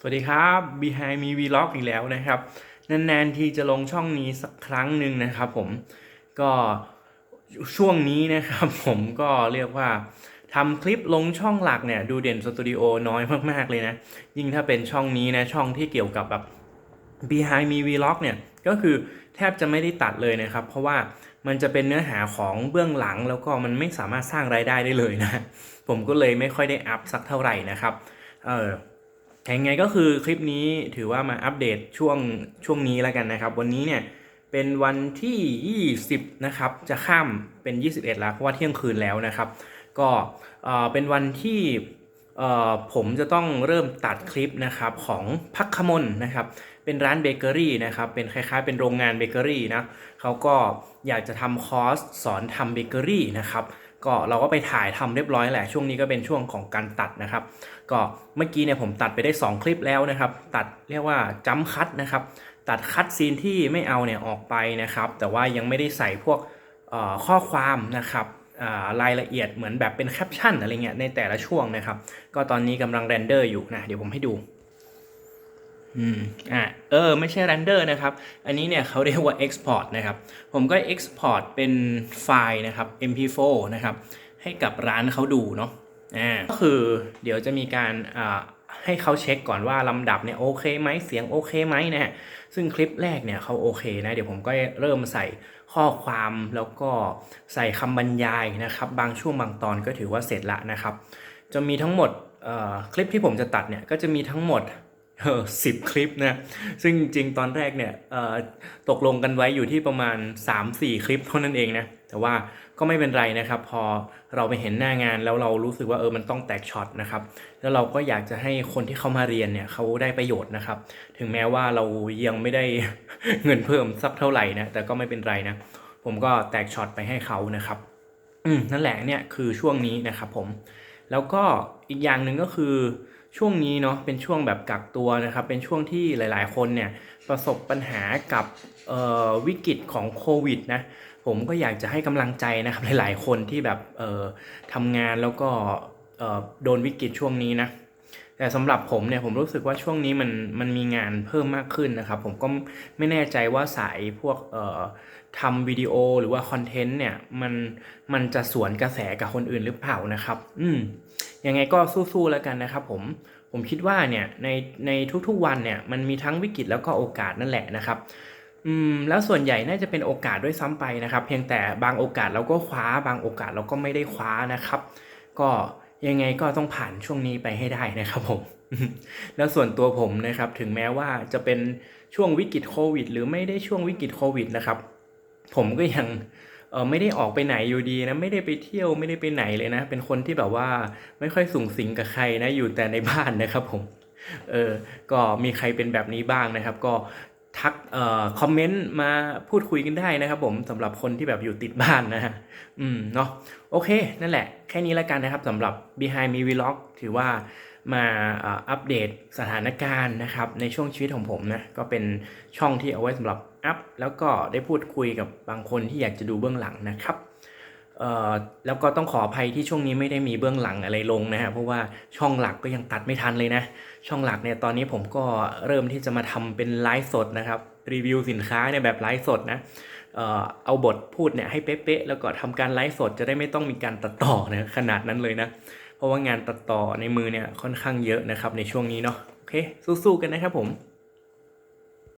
สวัสดีครับ Behind Me Vlog อีกแล้วนะครับ นานๆทีจะลงช่องนี้สักครั้งหนึ่งนะครับผมก็ช่วงนี้นะครับผมก็เรียกว่าทำคลิปลงช่องหลักเนี่ยดูเด่นสตูดิโอน้อยมากๆเลยนะ ยิ่งถ้าเป็นช่องนี้นะ ช่องที่เกี่ยวกับแบบ Behind Me Vlog เนี่ยก็คือแทบจะไม่ได้ตัดเลยนะครับ เพราะว่ามันจะเป็นเนื้อหาของเบื้องหลังแล้วก็มันไม่สามารถสร้างรายได้ได้เลยนะ ผมก็เลยไม่ค่อยได้อัพสักเท่าไหร่นะครับเออ ยังไงก็คือคลิปนี้ถือว่ามาอัปเดตช่วงช่วงนี้แล้วกันนะครับ วันนี้เนี่ยเป็นวันที่ 20 นะครับ จะข้ามเป็น 21 แล้วเพราะว่าเที่ยงคืนแล้วนะครับ ก็เป็นวันที่ผมจะต้องเริ่มตัดคลิปนะครับของพักขมลนะครับ เป็นร้านเบเกอรี่นะครับ เป็นคล้ายๆ เป็นโรงงานเบเกอรี่นะเขาก็อยากจะทำคอร์สสอนทำเบเกอรี่นะครับ ก็เราก็ไปถ่ายทำเรียบร้อยแหละช่วงนี้ก็เป็นช่วงของการตัดนะครับ ก็เมื่อกี้เนี่ยผมตัดไปได้ 2 คลิปแล้วนะครับ ตัดเรียกว่าจัมคัดนะครับ ตัดคัดซีนที่ไม่เอาเนี่ยออกไปนะครับ แต่ว่ายังไม่ได้ใส่พวกข้อความนะครับรายละเอียดเหมือนแบบเป็นแคปชั่นอะไรเงี้ยในแต่ละช่วงนะครับ ก็ตอนนี้กำลังเรนเดอร์อยู่นะเดี๋ยวผมให้ดู อืมอ่าเออ ไม่ใช่เรนเดอร์นะครับ อันนี้เนี่ยเขาเรียกว่า export นะครับ ผมก็ export เป็นไฟล์นะครับ mp4 นะครับ ให้กับร้านเขาดูเนาะอ่าก็คือเดี๋ยวจะมีการอ่าให้เขาเช็คก่อนว่าลำดับเนี่ยโอเคไหมเสียงโอเคไหมนะฮะซึ่งคลิปแรกเนี่ยเขาโอเคนะ เดี๋ยวผมก็เริ่มใส่ข้อความแล้วก็ใส่คำบรรยายนะครับ บางช่วงบางตอนก็ถือว่าเสร็จละนะครับ จะมีทั้งหมดเอ่อคลิปที่ผมจะตัดเนี่ยก็จะมีทั้งหมด สิบคลิปนะซึ่งจริงตอนแรกเนี่ยตกลงกันไว้อยู่ที่ประมาณ 3-4 คลิปเท่านั้นเองนะแต่ว่าก็ไม่เป็นไรนะครับ พอเราไปเห็นหน้างานแล้วเรารู้สึกว่าเออมันต้องแตกช็อตนะครับ แล้วเราก็อยากจะให้คนที่เขามาเรียนเนี่ยเขาได้ประโยชน์นะครับ ถึงแม้ว่าเรายังไม่ได้เงินเพิ่มสักเท่าไหร่นะแต่ก็ไม่เป็นไรนะผมก็แตกช็อตไปให้เขานะครับอืมนั่นแหละเนี่ยคือช่วงนี้นะครับผม แล้วก็อีกอย่างหนึ่งก็คือ ช่วงนี้เนาะเป็นช่วงแบบกักตัวนะครับ เป็นช่วงที่หลาย ๆ คนเนี่ยประสบปัญหากับวิกฤตของโควิดนะผมก็อยากจะให้กำลังใจนะครับหลาย ๆ คนที่แบบเอ่อทำงานแล้วก็เอ่อโดนวิกฤตช่วงนี้นะ แต่สำหรับผมเนี่ยผมรู้สึกว่าช่วงนี้มันมันมีงานเพิ่มมากขึ้นนะครับ ผมก็ไม่แน่ใจว่าสายพวกเอ่อทำวิดีโอหรือว่าคอนเทนต์เนี่ยมันมันจะสวนกระแสกับคนอื่นหรือเปล่านะครับ อืมยังไงก็สู้ๆแล้วกันนะครับ ผมผมคิดว่าเนี่ยในในทุกๆวันเนี่ยมันมีทั้งวิกฤตแล้วก็โอกาสนั่นแหละนะครับอืมแล้วส่วนใหญ่น่าจะเป็นโอกาสด้วยซ้ำไปนะครับ เพียงแต่บางโอกาสเราก็คว้าบางโอกาสเราก็ไม่ได้คว้านะครับ ก็ ยังไงก็ต้องผ่านช่วงนี้ไปให้ได้นะครับผม แล้วส่วนตัวผมนะครับ ถึงแม้ว่าจะเป็นช่วงวิกฤตโควิด หรือไม่ได้ช่วงวิกฤตโควิดนะครับ ผมก็ยังเออไม่ได้ออกไปไหนอยู่ดีนะไม่ได้ไปเที่ยวไม่ได้ไปไหนเลยนะ เป็นคนที่แบบว่าไม่ค่อยสูงสิงกับใครนะอยู่แต่ในบ้านนะครับผมเออก็มีใครเป็นแบบนี้บ้างนะครับ ก็ ทักเอ่อคอมเมนต์มาพูดคุยกันได้นะครับผมสำหรับคนที่แบบอยู่ติดบ้านนะฮะอืมเนาะโอเค นั่นแหละ แค่นี้แล้วกันนะครับสำหรับ Behind Me Vlog ถือว่ามาอัปเดตสถานการณ์นะครับในช่วงชีวิตของผมนะก็เป็นช่องที่เอาไว้สำหรับอัพแล้วก็ได้พูดคุยกับบางคนที่อยากจะดูเบื้องหลังนะครับ แล้วก็ต้องขออภัยที่ช่วงนี้ไม่ได้มีเบื้องหลังอะไรลงนะฮะเพราะว่าช่องหลักก็ยังตัดไม่ทันเลยนะ ช่องหลักเนี่ยตอนนี้ผมก็เริ่มที่จะมาทำเป็นไลฟ์สดนะครับรีวิวสินค้าเนี่ยแบบไลฟ์สดนะเออเอาบทพูดเนี่ยให้เป๊ะๆแล้วก็ทำการไลฟ์สดจะได้ไม่ต้องมีการตัดต่อนะขนาดนั้นเลยนะ เพราะว่างานตัดต่อในมือเนี่ยค่อนข้างเยอะนะครับในช่วงนี้เนาะโอเคสู้ๆกันนะครับผม